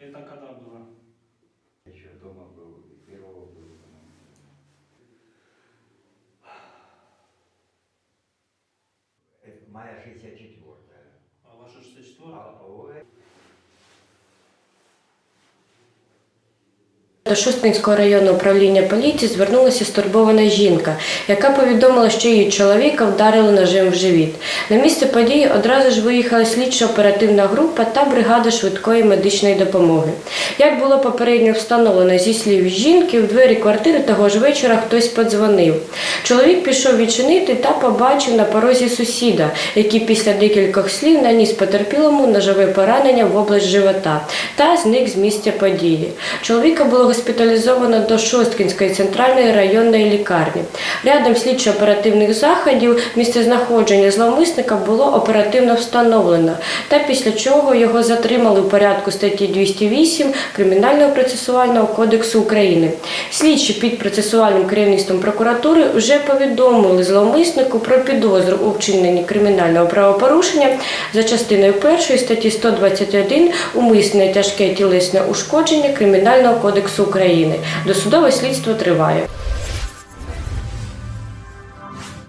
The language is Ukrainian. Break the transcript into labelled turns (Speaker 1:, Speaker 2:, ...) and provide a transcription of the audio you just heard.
Speaker 1: Это когда было?
Speaker 2: Еще дома был, первого был. Это моя 64-я.
Speaker 1: А ваша 64
Speaker 2: А
Speaker 3: До Шосткинського районного управління поліції звернулася стурбована жінка, яка повідомила, що її чоловіка вдарили ножем в живіт. На місце події одразу ж виїхала слідчо-оперативна група та бригада швидкої медичної допомоги. Як було попередньо встановлено зі слів жінки, в двері квартири того ж вечора хтось подзвонив. Чоловік пішов відчинити та побачив на порозі сусіда, який після декількох слів наніс потерпілому ножове поранення в область живота та зник з місця події. Чоловіка було госпіталізовано до Шосткінської центральної районної лікарні. Рядом слідчо-оперативних заходів місце знаходження зловмисника було оперативно встановлено, та після чого його затримали у порядку статті 208 Кримінального процесуального кодексу України. Слідчі під процесуальним керівництвом прокуратури вже повідомили зловмиснику про підозру у вчиненні кримінального правопорушення за частиною 1 статті 121 умисне тяжке тілесне ушкодження Кримінального кодексу України. Досудове слідство триває.